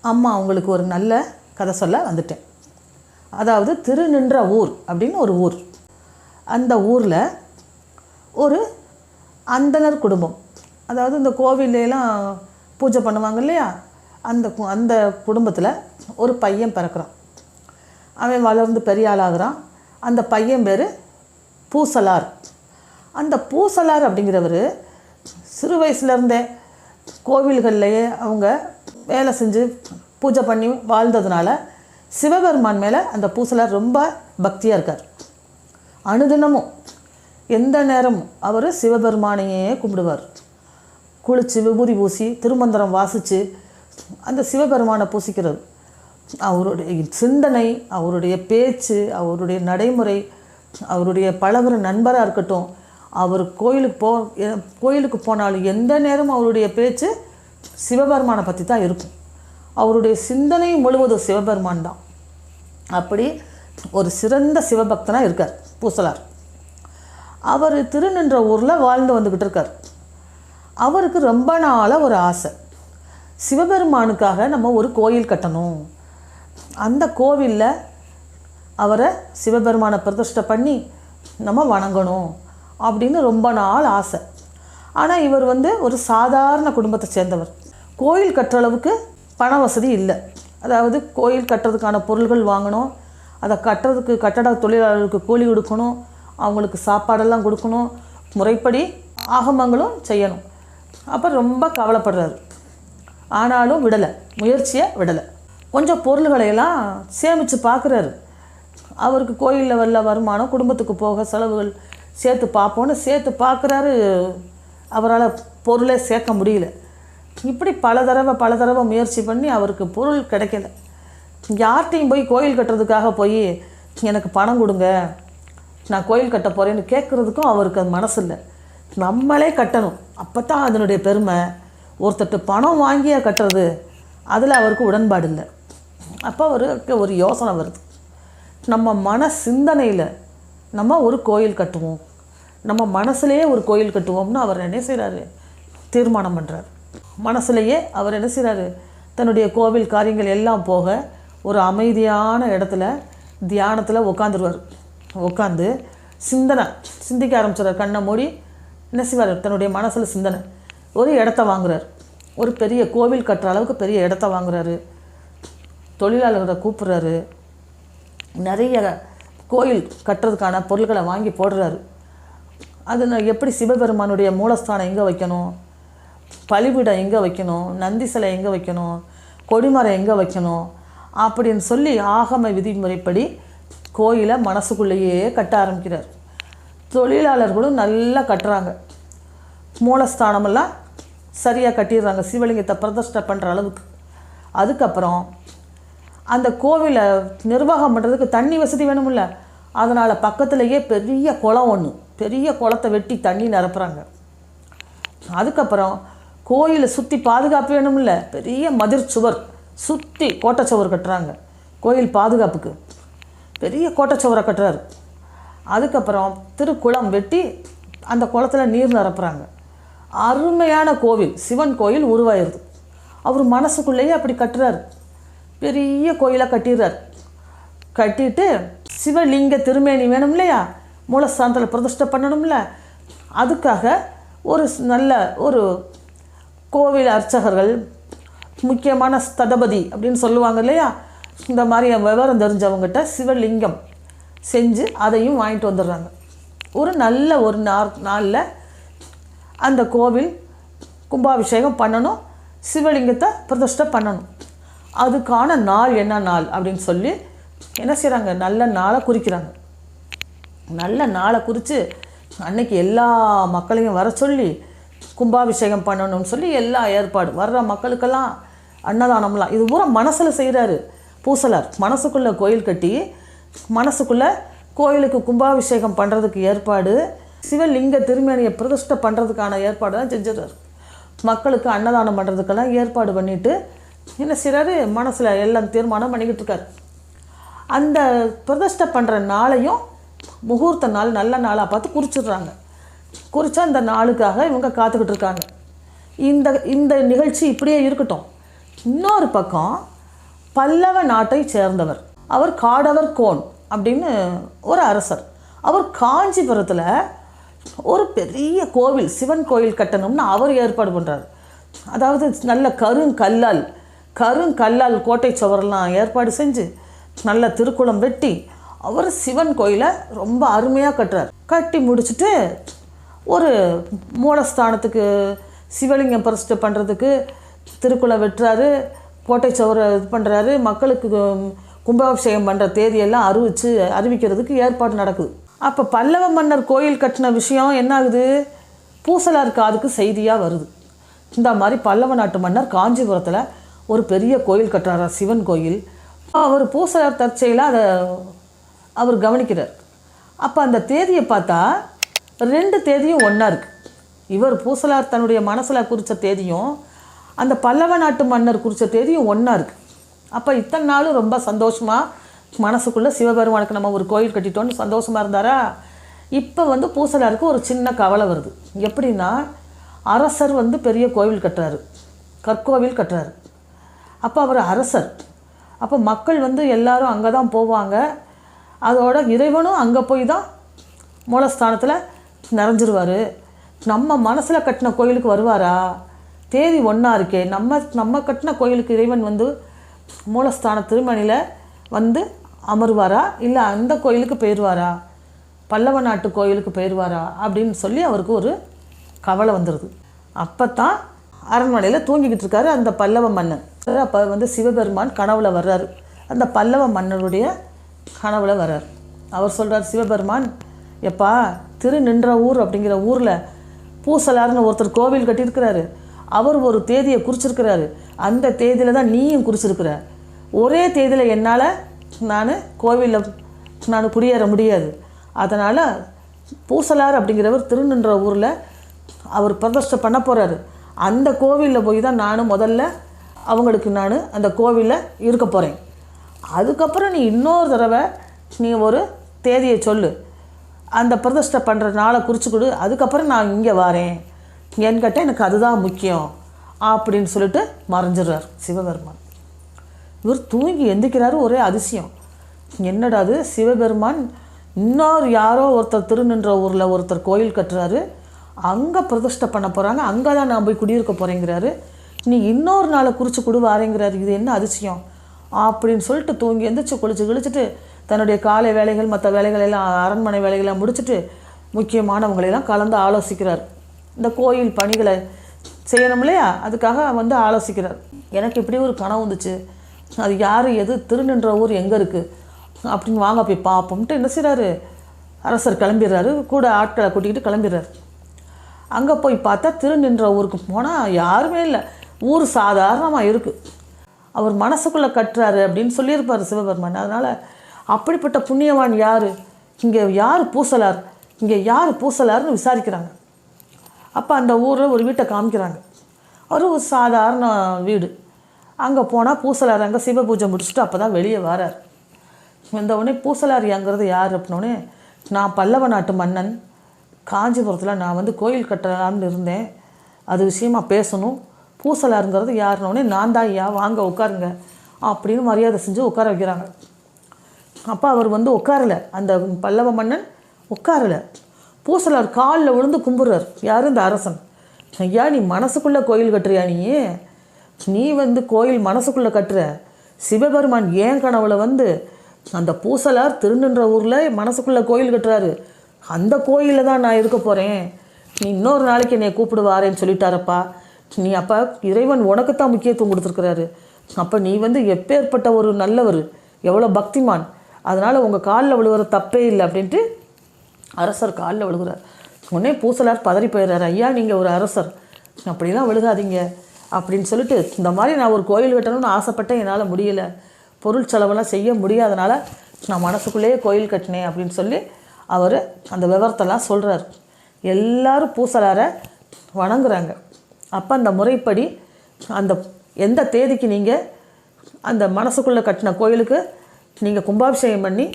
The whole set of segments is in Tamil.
அம்மா அவங்களுக்கு ஒரு நல்ல கதை சொல்ல வந்துட்டேன். அதாவது திருநின்ற ஊர் அப்படின்னு ஒரு ஊர். அந்த ஊரில் ஒரு அந்தனர் குடும்பம். அதாவது இந்த கோவிலெலாம் பூஜை பண்ணுவாங்க இல்லையா? அந்த அந்த குடும்பத்தில் ஒரு பையன் பிறக்கிறான். அவன் வளர்ந்து பெரிய ஆளாகிறான். அந்த பையன் பேர் பூசலார். அந்த பூசலார் அப்படிங்கிறவர் சிறு வயசுலேருந்தே கோவில்கள்லேயே அவங்க வேலை செஞ்சு பூஜை பண்ணி வாழ்ந்ததுனால சிவபெருமான் மேலே அந்த பூசலர் ரொம்ப பக்தியாக இருக்கார். அனுதினமும் எந்த நேரமும் அவர் சிவபெருமானையே கும்பிடுவார். குளித்து விபூதி பூசி திருமந்திரம் வாசித்து அந்த சிவபெருமானை பூசிக்கிறது. அவருடைய சிந்தனை அவருடைய பேச்சு அவருடைய நடைமுறை அவருடைய பழகிற நண்பராக இருக்கட்டும் அவர் கோயிலுக்கு போ கோயிலுக்கு போனாலும் எந்த நேரமும் அவருடைய பேச்சு சிவபெருமானை பற்றி தான் இருக்கும். அவருடைய சிந்தனை முழுவதும் சிவபெருமான் தான். அப்படி ஒரு சிறந்த சிவபக்தனாக இருக்கார் பூசலார். அவர் திருநின்ற ஊரில் வாழ்ந்து வந்துக்கிட்டு இருக்கார். அவருக்கு ரொம்ப நாளாக ஒரு ஆசை. சிவபெருமானுக்காக நம்ம ஒரு கோயில் கட்டணும். அந்த கோவிலில் அவரை சிவபெருமானை பிரதிஷ்டை பண்ணி நம்ம வணங்கணும் அப்படின்னு ரொம்ப நாள் ஆசை. ஆனால் இவர் வந்து ஒரு சாதாரண குடும்பத்தை சேர்ந்தவர். கோயில் கட்டுற அளவுக்கு பண வசதி இல்லை. அதாவது கோயில் கட்டுறதுக்கான பொருள்கள் வாங்கணும் அதை கட்டுறதுக்கு கட்டட தொழிலாளர்களுக்கு கூலி கொடுக்கணும் அவங்களுக்கு சாப்பாடெல்லாம் கொடுக்கணும் முறைப்படி ஆகமங்களும் செய்யணும். அப்போ ரொம்ப கவலைப்படுறாரு. ஆனாலும் விடலை முயற்சியை விடலை. கொஞ்சம் பொருள்களையெல்லாம் சேமித்து பார்க்குறாரு. அவருக்கு கோயிலில் வரல வருமானம் குடும்பத்துக்கு போக செலவுகள் சேர்த்து பார்ப்போன்னு சேர்த்து பார்க்குறாரு. அவரால் பொருளே சேர்க்க முடியல. இப்படி பல தடவை பல தடவை முயற்சி பண்ணி அவருக்கு பொருள் கிடைக்கல. யார்கிட்டையும் போய் கோயில் கட்டுறதுக்காக போய் எனக்கு பணம் கொடுங்க. நான் கோயில் கட்ட போகிறேன்னு கேட்குறதுக்கும் அவருக்கு அது மனசு இல்லை நம்மளே கட்டணும். அப்போ தான் அதனுடைய பெருமை. ஒருத்தட்டு பணம் வாங்கியே கட்டுறது அதில் அவருக்கு உடன்பாடு இல்லை. அப்போ அவருக்கு ஒரு யோசனை வருது. நம்ம மன சிந்தனையில் நம்ம ஒரு கோயில் கட்டுவோம். நம்ம மனசுலேயே ஒரு கோயில் கட்டுவோம்னு அவர் என்ன செய்கிறாரு தீர்மானம் பண்ணுறாரு மனசுலையே அவர் என்ன செய்கிறாரு தன்னுடைய கோவில் காரியங்கள் எல்லாம் போக ஒரு அமைதியான இடத்துல தியானத்தில் உட்காந்துருவார் உட்காந்து சிந்தனை சிந்திக்க ஆரம்பிச்சிடுறார் கண்ணை மூடி என்ன செய்வார்? தன்னுடைய மனசில் சிந்தனை. ஒரு இடத்த வாங்குறார். ஒரு பெரிய கோவில் கட்டுற அளவுக்கு பெரிய இடத்த வாங்குறாரு. தொழிலாளர்களை கூப்பிட்றாரு. நிறைய கோயில் கட்டுறதுக்கான பொருட்களை வாங்கி போடுறாரு. அது எப்படி சிவபெருமானுடைய மூலஸ்தானம் எங்கே வைக்கணும்? பலிபீடம் எங்கே வைக்கணும்? நந்தி சிலை எங்கே வைக்கணும்? கொடிமரம் எங்கே வைக்கணும்? அப்படின்னு சொல்லி ஆகம விதிமுறைப்படி கோயிலை மனசுக்குள்ளேயே கட்ட ஆரம்பிக்கிறார். தொழிலாளர்களும் நல்லா கட்டுறாங்க. மூலஸ்தானமெல்லாம் சரியாக கட்டிடுறாங்க. சிவலிங்கத்தை பிரதிஷ்டை பண்ணுற அளவுக்கு. அதுக்கப்புறம் அந்த கோவிலை நிர்வாகம் பண்ணுறதுக்கு தண்ணி வசதி வேணுமில்ல அதனால் பக்கத்துலேயே பெரிய குளம் ஒன்று பெரிய குளத்தை வெட்டி தண்ணி நிரப்புறாங்க. அதுக்கப்புறம் கோயிலை சுற்றி பாதுகாப்பு வேணும்ல? பெரிய மதிர் சுவர். சுற்றி கோட்டைச்சுவர் கட்டுறாங்க. கோயில் பாதுகாப்புக்கு. பெரிய கோட்டைச்சுவரை கட்டுறாரு. அதுக்கப்புறம் திருக்குளம் வெட்டி அந்த குளத்துல நீர் நிரப்புறாங்க. அருமையான கோவில். சிவன் கோயில் உருவாயிருது. அவர் மனசுக்குள்ளேயே அப்படி கட்டுறாரு. பெரிய கோயிலாக கட்டிடுறார். கட்டிட்டு சிவலிங்க திருமேனி வேணும் இல்லையா? மூலஸ்தானத்தில் பிரதிஷ்டை பண்ணணும்ல? அதுக்காக ஒரு நல்ல ஒரு கோவில் அர்ச்சகர்கள் முக்கியமான ஸ்ததபதி அப்படின்னு சொல்லுவாங்க இல்லையா? இந்த மாதிரி விவரம் தெரிஞ்சவங்ககிட்ட சிவலிங்கம் செஞ்சு அதையும் வாங்கிட்டு வந்துடுறாங்க. ஒரு நல்ல ஒரு நார் நாளில் அந்த கோவில் கும்பாபிஷேகம் பண்ணணும் சிவலிங்கத்தை பிரதிஷ்டை பண்ணணும். அதுக்கான நாள் என்ன நாள் அப்படின்னு சொல்லி என்ன செய்கிறாங்க நல்ல நாளை குறிக்கிறாங்க. நல்ல நாளை குறித்து அன்னைக்கு எல்லா மக்களையும் வர சொல்லி கும்பாபிஷேகம் பண்ணணும்னு சொல்லி எல்லா ஏற்பாடும் வர்ற மக்களுக்கெல்லாம் அன்னதானம்லாம். இது பூரா மனசில் செய்கிறாரு பூசலார். மனசுக்குள்ளே கோயில் கட்டி மனசுக்குள்ளே கோயிலுக்கு கும்பாபிஷேகம் பண்ணுறதுக்கு ஏற்பாடு சிவலிங்க திருமேனியை பிரதிஷ்டை பண்ணுறதுக்கான ஏற்பாடு தான் செஞ்சிடறாரு. மக்களுக்கு அன்னதானம் பண்ணுறதுக்கெல்லாம் ஏற்பாடு பண்ணிவிட்டு என்ன செய்கிறாரு மனசில் எல்லாம் தீர்மானம் பண்ணிக்கிட்டு இருக்கார். அந்த பிரதிஷ்டை பண்ணுற நாளையும் முகூர்த்த நாள் நல்ல நாளாக பார்த்து குறிச்சிடுறாங்க. குறிச்சா அந்த நாளுக்காக இவங்க காத்துக்கிட்டு இருக்காங்க. இந்த இந்த நிகழ்ச்சி இப்படியே இருக்கட்டும். இன்னொரு பக்கம் பல்லவ நாட்டை சேர்ந்தவர். அவர் காடவர் கோன் அப்படின்னு ஒரு அரசர். அவர் காஞ்சிபுரத்தில் ஒரு பெரிய கோவில் சிவன் கோயில் கட்டணும்னு அவர் ஏற்பாடு பண்ணுறாரு அதாவது நல்ல கருங்கல்லால் கருங்கல்லால் கோட்டை சுவரெல்லாம் ஏற்பாடு செஞ்சு நல்ல திருக்குளம் வெட்டி அவர் சிவன் கோயிலை ரொம்ப அருமையாக கட்டுறார். கட்டி முடிச்சுட்டு ஒரு மூலஸ்தானத்துக்கு சிவலிங்கம் பிரதிஷ்டை பண்ணுறதுக்கு திருக்குளை வெட்டுறாரு கோட்டை சவரை இது பண்ணுறாரு மக்களுக்கு கும்பாபிஷேகம் பண்ணுற தேதியெல்லாம் அறிவிச்சு அறிவிக்கிறதுக்கு ஏற்பாடு நடக்குது. அப்போ பல்லவ மன்னர் கோயில் கட்டின விஷயம் என்ன ஆகுது பூசலார் காதுக்கு செய்தியாக வருது. இந்த மாதிரி பல்லவ நாட்டு மன்னர் காஞ்சிபுரத்தில் ஒரு பெரிய கோயில் கட்டுறாரா சிவன் கோயில். அவர் பூசலார் தற்செயலாக அதை அவர் கவனிக்கிறார். அப்போ அந்த தேதியை பார்த்தா ரெண்டு தேதியும் ஒன்றா இருக்குது இவர் பூசலார் தன்னுடைய மனசில் குறித்த தேதியும் அந்த பல்லவ நாட்டு மன்னர் குறித்த தேதியும் ஒன்றா இருக்குது அப்போ இத்தனை நாளும் ரொம்ப சந்தோஷமாக மனசுக்குள்ளே சிவபெருமானுக்கு நம்ம ஒரு கோயில் கட்டிட்டோன்னு சந்தோஷமாக இருந்தாரா? இப்போ வந்து பூசலாருக்கு ஒரு சின்ன கவலை வருது. எப்படின்னா அரசர் வந்து பெரிய கோவில் கட்டுறாரு. கற்கோவில் கட்டுறாரு. அப்போ அவர் அரசர். அப்போ மக்கள் வந்து எல்லாரும் அங்கே தான் போவாங்க. அதோட இறைவனும் அங்கே போய் தான் மூலஸ்தானத்தில் நிறைஞ்சிருவார். நம்ம மனசில் கட்டின கோயிலுக்கு வருவாரா? தேதி ஒன்றா இருக்கே. நம்ம நம்ம கட்டின கோயிலுக்கு இறைவன் வந்து மூலஸ்தான திருமணியில் வந்து அமருவாரா? இல்லை அந்த கோயிலுக்கு போயிடுவாரா பல்லவ நாட்டு கோயிலுக்கு போயிடுவாரா அப்படின்னு சொல்லி அவருக்கு ஒரு கவலை வந்துடுது அப்போ தான் அரண்மனையில் தூங்கிக்கிட்டு இருக்காரு அந்த பல்லவ மன்னன். அப்போ வந்து சிவபெருமான் கனவுல வர்றாரு. அந்த பல்லவ மன்னருடைய கனவுல வர்றார். அவர் சொல்கிறார் சிவபெருமான் எப்பா திரு நின்ற ஊர் அப்படிங்கிற ஊரில் பூசலார்னு ஒருத்தர் கோவில் கட்டியிருக்கிறாரு. அவர் ஒரு தேதியை குறிச்சிருக்கிறாரு. அந்த தேதியில் தான் நீயும் குறிச்சிருக்கிற. ஒரே தேதியில் என்னால் நான் கோவிலில் நான் குடியேற முடியாது. அதனால் பூசலார் அப்படிங்கிறவர் திருநின்ற ஊரில் அவர் பிரதிஷ்டை பண்ண போகிறாரு அந்த கோவிலில் போய் தான் நானும் முதல்ல அவங்களுக்கு நான் அந்த கோவிலில் இருக்க போகிறேன் அதுக்கப்புறம் நீ இன்னொரு தடவை நீ ஒரு தேதியை சொல்லு. அந்த பிரதிஷ்டை பண்ணுற நாளை குறித்து கொடு அதுக்கப்புறம் நான் இங்கே வரேன். என்கிட்ட எனக்கு அதுதான் முக்கியம் அப்படின்னு சொல்லிட்டு மறைஞ்சிடுறார் சிவபெருமான். இவர் தூங்கி எந்திக்கிறாரு ஒரே அதிசயம். என்னடா அது? சிவபெருமான் இன்னொரு யாரோ ஒருத்தர் திருநின்ற ஊரில் ஒருத்தர் கோயில் கட்டுறாரு. அங்கே பிரதிஷ்டை பண்ண போகிறாங்க அங்கே தான் நான் போய் குடியிருக்க போகிறேங்கிறாரு நீ இன்னொரு நாளை குறித்து கொடு வாரேங்கிறாரு இது என்ன அதிசயம்? அப்படின்னு சொல்லிட்டு தூங்கி எந்திரிச்சு குளிச்சு கிழிச்சிட்டு தன்னுடைய காலை வேலைகள் மற்ற வேலைகள் எல்லாம் அரண்மனை வேலைகள்லாம் முடிச்சுட்டு முக்கியமானவங்களெல்லாம் கலந்து ஆலோசிக்கிறார். இந்த கோயில் பணிகளை செய்யணும் இல்லையா? அதுக்காக வந்து ஆலோசிக்கிறார். எனக்கு இப்படி ஒரு கனவு வந்துச்சு. அது யார் எது திருநின்ற ஊர் எங்கே இருக்குது அப்படின்னு வாங்க போய் பார்ப்போம்ட்டு என்ன செய்கிறாரு அரசர் கிளம்பிடுறாரு. கூட ஆட்களை கூட்டிக்கிட்டு கிளம்பிடுறாரு. அங்கே போய் பார்த்தா திருநின்ற ஊருக்கு போனால் யாருமே இல்லை. ஊர் சாதாரணமாக இருக்குது அவர் மனசுக்குள்ளே கட்டுறாரு அப்படின்னு சொல்லியிருப்பார் சிவபெருமான். அதனால் அப்படிப்பட்ட புண்ணியவான் யார்? இங்கே யார் பூசலார்? இங்கே யார் பூசலார்னு விசாரிக்கிறாங்க. அப்போ அந்த ஊரில் ஒரு வீட்டை காமிக்கிறாங்க. ஒரு சாதாரண வீடு. அங்கே போனால் பூசலார் அங்கே சிவ பூஜை முடிச்சுட்டு அப்போ தான் வெளியே வரார். இந்த உடனே பூசலார் எங்கிறது யார் அப்படின்னோடனே நான் பல்லவ நாட்டு மன்னன். காஞ்சிபுரத்தில் நான் வந்து கோயில் கட்டலாம்னு இருந்தேன். அது விஷயமா பேசணும். பூசலாருங்கிறது யாருனோடனே நான் தான் ஐயா வாங்க உட்காருங்க. அப்படின்னு மரியாதை செஞ்சு உட்கார வைக்கிறாங்க. அப்போ அவர் வந்து உட்காரல. அந்த பல்லவ மன்னன் உட்காரல. பூசலார் காலில் விழுந்து கும்பிட்றார் யார் இந்த அரசன்? ஐயா நீ மனசுக்குள்ளே கோயில் கட்டுறியா நீ? நீ வந்து கோயில் மனசுக்குள்ளே கட்டுற. சிவபெருமான் ஏன் கனவுல வந்து அந்த பூசலார் திருநின்ற ஊரில் மனசுக்குள்ளே கோயில் கட்டுறாரு? அந்த கோயிலில் தான் நான் இருக்க போகிறேன் நீ இன்னொரு நாளைக்கு என்னை கூப்பிடுவாரேன்னு சொல்லிட்டாரப்பா. நீ அப்போ இறைவன் உனக்கு தான் முக்கியத்துவம் கொடுத்துருக்குறாரு. அப்போ நீ வந்து எப்பேற்பட்ட ஒரு நல்லவர்? எவ்வளோ பக்திமான். அதனால் உங்கள் காலில் விழுகிற தப்பே இல்லை அப்படின்ட்டு அரசர் காலில் விழுகிறார். உடனே பூசலார் பதறி போயிடுறாரு. ஐயா நீங்கள் ஒரு அரசர். அப்படிலாம் விழுகாதீங்க அப்படின்னு சொல்லிட்டு இந்த மாதிரி நான் ஒரு கோயில் கட்டணும்னு ஆசைப்பட்டேன் என்னால் முடியலை. பொருள் செலவெல்லாம் செய்ய முடியாதனால நான் மனசுக்குள்ளேயே கோயில் கட்டினேன் அப்படின்னு சொல்லி அவர் அந்த விவரத்தெல்லாம் சொல்கிறார் எல்லாரும் பூசலாரை வணங்குறாங்க. அப்போ அந்த முறைப்படி அந்த எந்த தேதிக்கு நீங்கள் அந்த மனசுக்குள்ளே கட்டின கோயிலுக்கு நீங்கள் கும்பாபிஷேகம் பண்ணி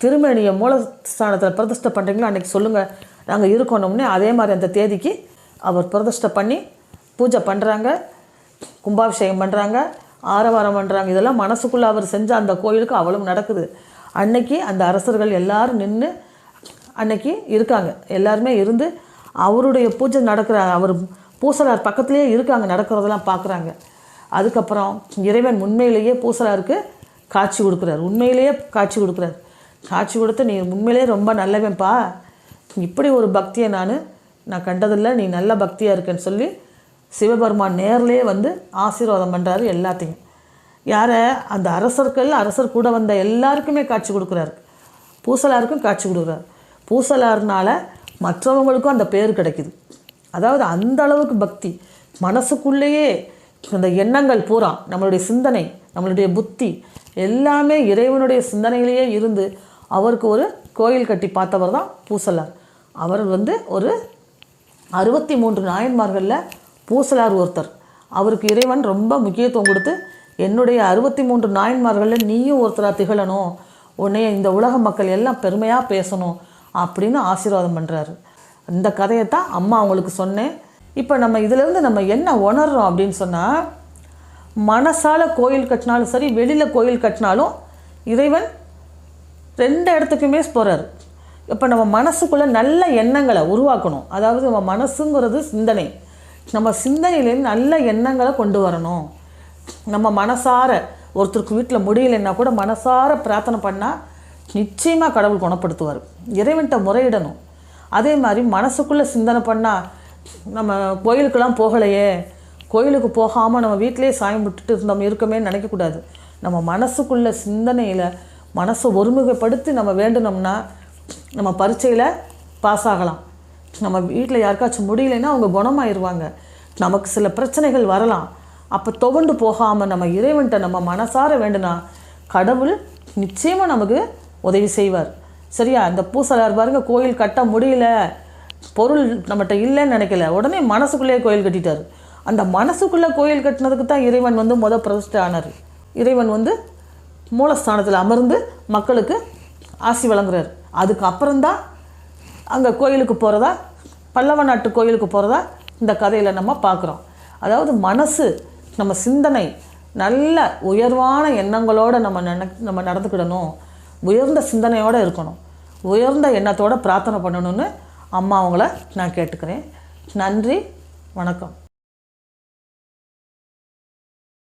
திருமேனியை மூலஸ்தானத்தில் பிரதிஷ்டை பண்ணுறீங்களோ அன்றைக்கி சொல்லுங்கள் நாங்கள் இருக்கணும்னே அதே மாதிரி அந்த தேதிக்கு அவர் பிரதிஷ்டை பண்ணி பூஜை பண்ணுறாங்க கும்பாபிஷேகம் பண்ணுறாங்க ஆரவாரம் பண்ணுறாங்க இதெல்லாம் மனசுக்குள்ளே அவர் செஞ்ச அந்த கோயிலுக்கு அவ்வளவு நடக்குது. அன்னைக்கு அந்த அரசர்கள் எல்லாரும் நின்று அன்னைக்கு இருக்காங்க. எல்லாருமே இருந்து அவருடைய பூஜை நடக்கிற அவர் பூசலார் பக்கத்துலேயே இருக்காங்க நடக்கிறதெல்லாம் பார்க்குறாங்க. அதுக்கப்புறம் இறைவன் உண்மையிலேயே பூசலாருக்கு காட்சி கொடுக்குறாரு. உண்மையிலேயே காட்சி கொடுக்குறாரு. காட்சி கொடுத்து நீ உண்மையிலேயே ரொம்ப நல்லவன்ப்பா. இப்படி ஒரு பக்தியை நான் நான் கண்டதில்லை. நீ நல்ல பக்தியாக இருக்கேன்னு சொல்லி சிவபெருமான் நேர்லேயே வந்து ஆசீர்வாதம் பண்ணுறாரு எல்லாத்தையும். யாரை? அந்த அரசர்கள் அரசர் கூட வந்த எல்லாருக்குமே காட்சி கொடுக்குறாரு. பூசலாருக்கும் காட்சி கொடுக்குறாரு. பூசலாருனால மற்றவங்களுக்கும் அந்த பேர் கிடைக்குது. அதாவது அந்த அளவுக்கு பக்தி. மனசுக்குள்ளேயே அந்த எண்ணங்கள் பூரா நம்மளுடைய சிந்தனை நம்மளுடைய புத்தி எல்லாமே இறைவனுடைய சிந்தனையிலேயே இருந்து அவருக்கு ஒரு கோயில் கட்டி பார்த்தவர் தான் பூசலார். அவர் வந்து ஒரு அறுபத்தி மூன்று நாயன்மார்களில் பூசலார் ஒருத்தர். அவருக்கு இறைவன் ரொம்ப முக்கியத்துவம் கொடுத்து என்னுடைய அறுபத்தி மூன்று நாயன்மார்களில் நீயும் ஒருத்தராக திகழணும். உன்னைய இந்த உலக மக்கள் எல்லாம் பெருமையாக பேசணும். அப்படின்னு ஆசீர்வாதம் பண்ணுறாரு இந்த கதையை தான் அம்மா அவங்களுக்கு சொன்னேன். இப்போ நம்ம இதிலேருந்து நம்ம என்ன உணர்றோம் அப்படின்னு சொன்னால் மனசால் கோயில் கட்டினாலும் சரி வெளியில் கோயில் கட்டினாலும் இறைவன் ரெண்டு இடத்துக்குமே போகிறாரு இப்போ நம்ம மனசுக்குள்ளே நல்ல எண்ணங்களை உருவாக்கணும். அதாவது நம்ம மனசுங்கிறது சிந்தனை. நம்ம சிந்தனையிலேருந்து நல்ல எண்ணங்களை கொண்டு வரணும். நம்ம மனசார ஒருத்தருக்கு வீட்டில் முடியலைன்னா கூட மனசார பிரார்த்தனை பண்ணால் நிச்சயமாக கடவுள் குணப்படுத்துவார். இறைவன்கிட்ட முறையிடணும். அதே மாதிரி மனசுக்குள்ளே சிந்தனை பண்ணால் நம்ம கோயிலுக்கெல்லாம் போகலையே. கோயிலுக்கு போகாமல் நம்ம வீட்டிலேயே சாயம் விட்டுட்டு இருந்தோம் இருக்கமே நினைக்கக்கூடாது நம்ம மனசுக்குள்ள சிந்தனையில் மனசை ஒருமுகப்படுத்தி நம்ம வேண்டினோம்னா நம்ம பரீட்சையில் பாஸ் ஆகலாம். நம்ம வீட்டில் யாருக்காச்சும் முடியலைன்னா அவங்க குணமாயிருவாங்க. நமக்கு சில பிரச்சனைகள் வரலாம். அப்போ துவண்டு போகாமல் நம்ம இறைவன்கிட்ட நம்ம மனசார வேண்டுனா கடவுள் நிச்சயமாக நமக்கு உதவி செய்வார். சரியா? இந்த பூசலார் பாருங்க கோயில் கட்ட முடியல. பொருள் நம்மகிட்ட இல்லைன்னு நினைக்கல. உடனே மனசுக்குள்ளேயே கோயில் கட்டிட்டார். அந்த மனசுக்குள்ளே கோயில் கட்டினதுக்கு தான் இறைவன் வந்து முத பிரதிஷ்டை ஆனார். இறைவன் வந்து மூலஸ்தானத்தில் அமர்ந்து மக்களுக்கு ஆசி வழங்குறாரு. அதுக்கப்புறம்தான் அங்கே கோயிலுக்கு போகிறதா பல்லவ நாட்டு கோயிலுக்கு போகிறதா இந்த கதையில் நம்ம பார்க்குறோம் அதாவது மனசு நம்ம சிந்தனை நல்ல உயர்வான எண்ணங்களோடு நம்ம நினை நம்ம நடந்துக்கிடணும். உயர்ந்த சிந்தனையோடு இருக்கணும். உயர்ந்த எண்ணத்தோடு பிரார்த்தனை பண்ணணும்னு அம்மா அவங்கள நான் கேட்டுக்கிறேன். நன்றி வணக்கம்.